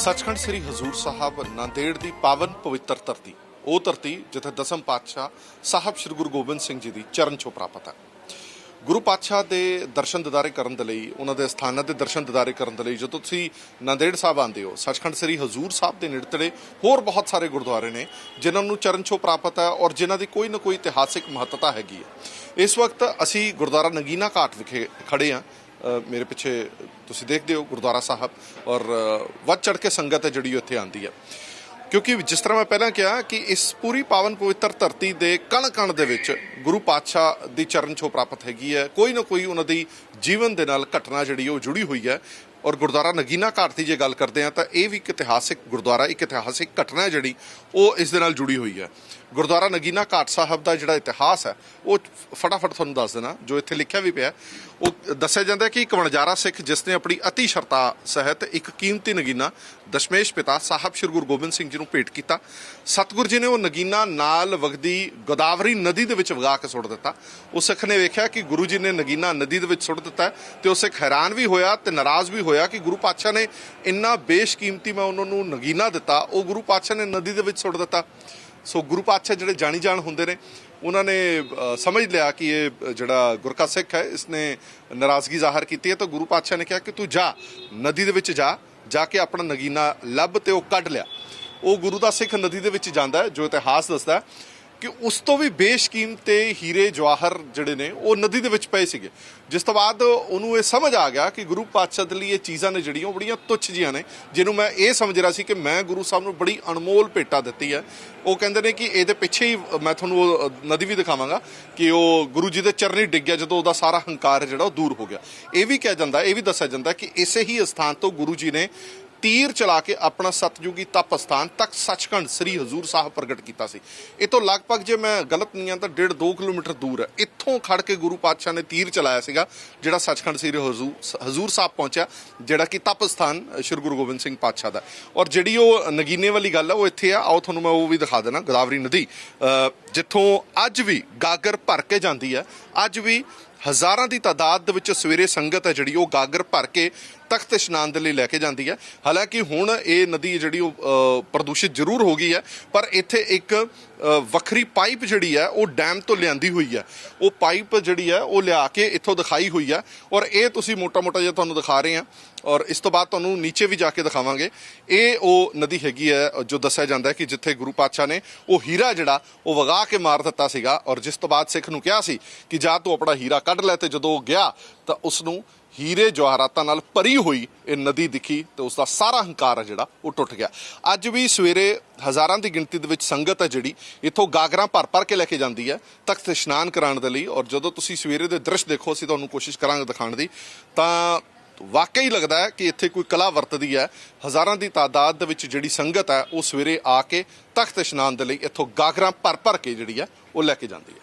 ਸੱਚਖੰਡ ਸ੍ਰੀ ਹਜ਼ੂਰ ਸਾਹਿਬ ਨਾਂਦੇੜ ਦੀ ਪਾਵਨ ਪਵਿੱਤਰ ਧਰਤੀ। ਉਹ ਧਰਤੀ ਜਿੱਥੇ ਦਸਮ ਪਾਤਸ਼ਾਹ ਸਾਹਿਬ ਸ੍ਰੀ ਗੁਰੂ ਗੋਬਿੰਦ ਸਿੰਘ ਜੀ ਦੀ ਚਰਨ ਛੋਹ ਪ੍ਰਾਪਤ ਹੈ। ਗੁਰੂ ਪਾਤਸ਼ਾਹ ਦੇ ਦਰਸ਼ਨ ਦਿਦਾਰੇ ਕਰਨ ਦੇ ਲਈ, ਉਹਨਾਂ ਦੇ ਸਥਾਨਾਂ ਦੇ ਦਰਸ਼ਨ ਦਿਦਾਰੇ ਕਰਨ ਦੇ ਲਈ ਜਦੋਂ ਤੁਸੀਂ ਨਾਂਦੇੜ ਸਾਹਿਬ ਆਉਂਦੇ ਹੋ, ਸੱਚਖੰਡ ਸ੍ਰੀ ਹਜ਼ੂਰ ਸਾਹਿਬ ਦੇ ਨੇੜੇ ਹੋਰ ਬਹੁਤ ਸਾਰੇ ਗੁਰਦੁਆਰੇ ਨੇ, ਜਿਨ੍ਹਾਂ ਨੂੰ ਚਰਨ ਛੋਹ ਪ੍ਰਾਪਤ ਹੈ ਔਰ ਜਿਨ੍ਹਾਂ ਦੀ ਕੋਈ ਨਾ ਕੋਈ ਇਤਿਹਾਸਿਕ ਮਹੱਤਤਾ ਹੈਗੀ ਹੈ। ਇਸ ਵਕਤ ਅਸੀਂ ਗੁਰਦੁਆਰਾ ਨਗੀਨਾ ਘਾਟ ਵਿਖੇ ਖੜੇ ਹਾਂ ਮੇਰੇ ਪਿੱਛੇ ਤੁਸੀਂ ਦੇਖਦੇ ਹੋ ਗੁਰਦੁਆਰਾ ਸਾਹਿਬ ਔਰ ਵੱਧ ਚੜ ਕੇ ਸੰਗਤ ਹੈ ਜਿਹੜੀ ਉੱਥੇ ਆਉਂਦੀ ਹੈ। ਕਿਉਂਕਿ ਜਿਸ ਤਰ੍ਹਾਂ ਮੈਂ ਪਹਿਲਾਂ ਕਿਹਾ ਕਿ ਇਸ ਪੂਰੀ ਪਾਵਨ ਪਵਿੱਤਰ ਧਰਤੀ ਦੇ ਕਣ ਕਣ ਦੇ ਵਿੱਚ ਗੁਰੂ ਪਾਤਸ਼ਾਹ ਦੀ ਚਰਨ ਛੋਹ ਪ੍ਰਾਪਤ ਹੈਗੀ ਹੈ। ਕੋਈ ਨਾ ਕੋਈ ਉਹਨਾਂ ਦੀ ਜੀਵਨ ਦੇ ਨਾਲ ਘਟਨਾ ਜਿਹੜੀ ਉਹ ਜੁੜੀ ਹੋਈ ਹੈ। ਔਰ ਗੁਰਦੁਆਰਾ ਨਗੀਨਾ ਘਾਟ ਦੀ ਜੇ ਗੱਲ ਕਰਦੇ ਆ ਤਾਂ ਇਹ ਵੀ ਇੱਕ ਇਤਿਹਾਸਿਕ ਗੁਰਦੁਆਰਾ, ਇੱਕ ਇਤਿਹਾਸਿਕ ਘਟਨਾ ਜਿਹੜੀ ਉਹ ਇਸ ਦੇ ਨਾਲ ਜੁੜੀ ਹੋਈ ਹੈ। ਗੁਰਦੁਆਰਾ ਨਗੀਨਾ ਘਾਟ ਸਾਹਿਬ ਦਾ ਜਿਹੜਾ ਇਤਿਹਾਸ ਹੈ, ਉਹ ਫਟਾਫਟ ਤੁਹਾਨੂੰ ਦੱਸ ਦੇਣਾ, ਜੋ ਇੱਥੇ ਲਿਖਿਆ ਵੀ ਪਿਆ ਉਹ ਦੱਸਿਆ ਜਾਂਦਾ ਕਿ ਇੱਕ ਵਣਜਾਰਾ ਸਿੱਖ ਜਿਸ ਨੇ ਆਪਣੀ ਅਤੀ ਸ਼ਰਤਾ ਸਹਿਤ ਇੱਕ ਕੀਮਤੀ ਨਗੀਨਾ ਦਸ਼ਮੇਸ਼ ਪਿਤਾ ਸਾਹਿਬ ਸ੍ਰੀ ਗੁਰੂ ਗੋਬਿੰਦ ਸਿੰਘ ਜੀ ਨੂੰ ਭੇਟ ਕੀਤਾ। ਸਤਿਗੁਰ ਜੀ ਨੇ ਉਹ ਨਗੀਨਾ ਨਾਲ ਵਗਦੀ ਗੋਦਾਵਰੀ ਨਦੀ ਦੇ ਵਿੱਚ ਵਗਾ ਕੇ ਸੁੱਟ ਦਿੱਤਾ। ਉਹ ਸਿੱਖ ਨੇ ਵੇਖਿਆ ਕਿ ਗੁਰੂ ਜੀ ਨੇ ਨਗੀਨਾ ਨਦੀ ਦੇ ਵਿੱਚ ਸੁੱਟ ਦਿੱਤਾ ਹੈ ਤੇ ਉਹ ਸਿੱਖ ਹੈਰਾਨ ਵੀ ਹੋਇਆ ਤੇ ਨਾਰਾਜ਼ ਵੀ ਹੋਇਆ ਕਿ ਗੁਰੂ ਪਾਤਸ਼ਾਹ ਨੇ ਇੰਨਾ ਬੇਸ਼ਕੀਮਤੀ ਮੈਂ ਉਹਨਾਂ ਨੂੰ ਨਗੀਨਾ ਦਿੱਤਾ, ਉਹ ਗੁਰੂ ਪਾਤਸ਼ਾਹ ਨੇ ਨਦੀ ਦੇ ਵਿੱਚ ਸੁੱਟ ਦਿੱਤਾ। ਸੋ ਗੁਰੂ ਪਾਤਸ਼ਾਹ ਜਿਹੜੇ ਜਾਣੀ ਜਾਣ ਹੁੰਦੇ ਨੇ, ਉਹਨਾਂ ਨੇ ਸਮਝ ਲਿਆ ਕਿ ਇਹ ਜਿਹੜਾ ਗੁਰਕਾ ਸਿੱਖ ਹੈ, ਇਸਨੇ ਨਾਰਾਜ਼ਗੀ ਜ਼ਾਹਰ ਕੀਤੀ ਹੈ, ਤਾਂ ਗੁਰੂ ਪਾਤਸ਼ਾਹ ਨੇ ਕਿਹਾ ਕਿ ਤੂੰ ਜਾ, ਨਦੀ ਦੇ ਵਿੱਚ ਜਾ ਜਾ ਕੇ ਆਪਣਾ ਨਗੀਨਾ ਲੱਭ ਤੇ ਉਹ ਕੱਢ ਲਿਆ। ਉਹ ਗੁਰੂ ਦਾ ਸਿੱਖ ਨਦੀ ਦੇ ਵਿੱਚ ਜਾਂਦਾ ਜੋ ਇਤਿਹਾਸ ਦੱਸਦਾ ਕਿ ਉਸ ਤੋਂ ਵੀ ਬੇਸ਼ਕੀਮ ਤੇ ਹੀਰੇ ਜਵਾਹਰ ਜਿਹੜੇ ਨੇ, ਉਹ ਨਦੀ ਦੇ ਵਿੱਚ ਪਏ ਸੀਗੇ। ਜਿਸ ਤੋਂ ਬਾਅਦ ਉਹਨੂੰ ਇਹ ਸਮਝ ਆ ਗਿਆ ਕਿ ਗੁਰੂ ਪਾਤਸ਼ਾਹ ਦੇ ਲਈ ਇਹ ਚੀਜ਼ਾਂ ਨੇ ਜਿਹੜੀਆਂ ਉਹ ਬੜੀਆਂ ਤੁੱਛ ਜੀਆਂ ਨੇ, ਜਿਹਨੂੰ ਮੈਂ ਇਹ ਸਮਝ ਰਿਹਾ ਸੀ ਕਿ ਮੈਂ ਗੁਰੂ ਸਾਹਿਬ ਨੂੰ ਬੜੀ ਅਨਮੋਲ ਭੇਟਾ ਦਿੱਤੀ ਹੈ। ਉਹ ਕਹਿੰਦੇ ਨੇ ਕਿ ਇਹਦੇ ਪਿੱਛੇ ਹੀ ਮੈਂ ਤੁਹਾਨੂੰ ਉਹ ਨਦੀ ਵੀ ਦਿਖਾਵਾਂਗਾ ਕਿ ਉਹ ਗੁਰੂ ਜੀ ਦੇ ਚਰਨੀ ਡਿੱਗ ਗਿਆ ਜਦੋਂ ਉਹਦਾ ਸਾਰਾ ਹੰਕਾਰ ਜਿਹੜਾ ਉਹ ਦੂਰ ਹੋ ਗਿਆ। ਇਹ ਵੀ ਕਿਹਾ ਜਾਂਦਾ, ਇਹ ਵੀ ਦੱਸਿਆ ਜਾਂਦਾ ਕਿ ਇਸੇ ਹੀ ਸਥਾਨ ਤੋਂ ਗੁਰੂ ਜੀ ਨੇ ਤੀਰ ਚਲਾ ਕੇ ਆਪਣਾ ਸਤਜੁਗੀ ਤਪ ਸਥਾਨ ਤੱਕ ਸੱਚਖੰਡ ਸ੍ਰੀ ਹਜ਼ੂਰ ਸਾਹਿਬ ਪ੍ਰਗਟ ਕੀਤਾ ਸੀ। ਇਹ ਤੋਂ ਲਗਭਗ ਜੇ ਮੈਂ ਗਲਤ ਨਹੀਂ ਹਾਂ ਤਾਂ 1.5 2 ਕਿਲੋਮੀਟਰ ਦੂਰ ਹੈ। ਇੱਥੋਂ ਖੜ ਕੇ ਗੁਰੂ ਪਾਤਸ਼ਾਹ ਨੇ ਤੀਰ ਚਲਾਇਆ ਸੀਗਾ, ਜਿਹੜਾ ਸੱਚਖੰਡ ਸ੍ਰੀ ਹਜ਼ੂਰ ਹਜ਼ੂਰ ਸਾਹਿਬ ਪਹੁੰਚਿਆ, ਜਿਹੜਾ ਕਿ ਤਪ ਸਥਾਨ ਸ੍ਰੀ ਗੁਰੂ ਗੋਬਿੰਦ ਸਿੰਘ ਪਾਤਸ਼ਾਹ ਦਾ ਔਰ ਜਿਹੜੀ ਉਹ ਨਗੀਨੇ ਵਾਲੀ ਗੱਲ ਹੈ ਉਹ ਇੱਥੇ ਆ। ਆਓ ਤੁਹਾਨੂੰ ਮੈਂ ਉਹ ਵੀ ਦਿਖਾ ਦੇਣਾ, ਗੋਦਾਵਰੀ ਨਦੀ। ਜਿੱਥੋਂ ਅੱਜ ਵੀ ਗਾਗਰ ਭਰ ਕੇ ਜਾਂਦੀ ਹੈ। ਅੱਜ ਵੀ ਹਜ਼ਾਰਾਂ ਦੀ ਤਾਦਾਦ ਦੇ ਵਿੱਚ ਸਵੇਰੇ ਸੰਗਤ ਹੈ ਜਿਹੜੀ, ਉਹ ਗਾਗਰ ਭਰ ਕੇ ਤਖਤ ਇਸ਼ਨਾਨ ਦੇ ਲਈ ਲੈ ਕੇ ਜਾਂਦੀ ਹੈ। ਹਾਲਾਂਕਿ ਹੁਣ ਇਹ ਨਦੀ ਜਿਹੜੀ ਉਹ ਪ੍ਰਦੂਸ਼ਿਤ ਜ਼ਰੂਰ ਹੋ ਗਈ ਹੈ, ਪਰ ਇੱਥੇ ਇੱਕ ਵੱਖਰੀ ਪਾਈਪ ਜਿਹੜੀ ਹੈ, ਉਹ ਡੈਮ ਤੋਂ ਲਿਆਂਦੀ ਹੋਈ ਹੈ। ਉਹ ਪਾਈਪ ਜਿਹੜੀ ਹੈ, ਉਹ ਲਿਆ ਕੇ ਇੱਥੋਂ ਦਿਖਾਈ ਹੋਈ ਹੈ ਔਰ ਇਹ ਤੁਸੀਂ ਮੋਟਾ-ਮੋਟਾ ਜਿਹਾ ਤੁਹਾਨੂੰ ਦਿਖਾ ਰਹੇ ਹਾਂ ਔਰ ਇਸ ਤੋਂ ਬਾਅਦ ਤੁਹਾਨੂੰ ਨੀਚੇ ਵੀ ਜਾ ਕੇ ਦਿਖਾਵਾਂਗੇ। ਇਹ ਉਹ ਨਦੀ ਹੈਗੀ ਹੈ, ਜੋ ਦੱਸਿਆ ਜਾਂਦਾ ਹੈ ਕਿ ਜਿੱਥੇ ਗੁਰੂ ਪਾਤਸ਼ਾਹ ਨੇ ਉਹ ਹੀਰਾ ਜਿਹੜਾ, ਉਹ ਵਗਾ ਕੇ ਮਾਰ ਦਿੱਤਾ ਸੀਗਾ ਔਰ ਜਿਸ ਤੋਂ ਬਾਅਦ ਸਿੱਖ ਨੂੰ ਕਿਹਾ ਸੀ ਕਿ ਜਾ ਤੂੰ ਆਪਣਾ ਹੀਰਾ ਕੱਢ ਲੈ ਤੇ ਜਦੋਂ ਉਹ ਗਿਆ ਤਾਂ ਉਸ ਨੂੰ ਹੀਰੇ ਜਵਾਹਰਾਤਾਂ ਨਾਲ ਭਰੀ ਹੋਈ ਇਹ ਨਦੀ ਦਿਖੀ ਤੇ ਉਸ ਦਾ ਸਾਰਾ ਹੰਕਾਰ ਹੈ ਜਿਹੜਾ, ਉਹ ਟੁੱਟ ਗਿਆ। ਅੱਜ ਵੀ ਸਵੇਰੇ ਹਜ਼ਾਰਾਂ ਦੀ ਗਿਣਤੀ ਦੇ ਵਿੱਚ ਸੰਗਤ ਹੈ ਜਿਹੜੀ, ਇੱਥੋਂ ਗਾਗਰਾਂ ਭਰ ਭਰ ਕੇ ਲੈ ਕੇ ਜਾਂਦੀ ਹੈ, ਤਖਤ ਇਸ਼ਨਾਨ ਕਰਾਉਣ ਦੇ ਲਈ। ਔਰ ਜਦੋਂ ਤੁਸੀਂ ਸਵੇਰੇ ਦੇ ਦ੍ਰਿਸ਼ ਦੇਖੋ, ਅਸੀਂ ਤੁਹਾਨੂੰ ਕੋਸ਼ਿਸ਼ ਕਰਾਂਗੇ ਦਿਖਾਉਣ ਦੀ, ਤਾਂ ਵਾਕਈ ਲੱਗਦਾ ਹੈ ਕਿ ਇੱਥੇ ਕੋਈ ਕਲਾ ਵਰਤਦੀ ਹੈ। ਹਜ਼ਾਰਾਂ ਦੀ ਤਾਦਾਦ ਦੇ ਵਿੱਚ ਜਿਹੜੀ ਸੰਗਤ ਹੈ, ਉਹ ਸਵੇਰੇ ਆ ਕੇ ਤਖਤ ਇਸ਼ਨਾਨ ਦੇ ਲਈ ਇੱਥੋਂ ਗਾਗਰਾਂ ਭਰ ਭਰ ਕੇ ਜਿਹੜੀ ਹੈ, ਉਹ ਲੈ ਕੇ ਜਾਂਦੀ ਹੈ।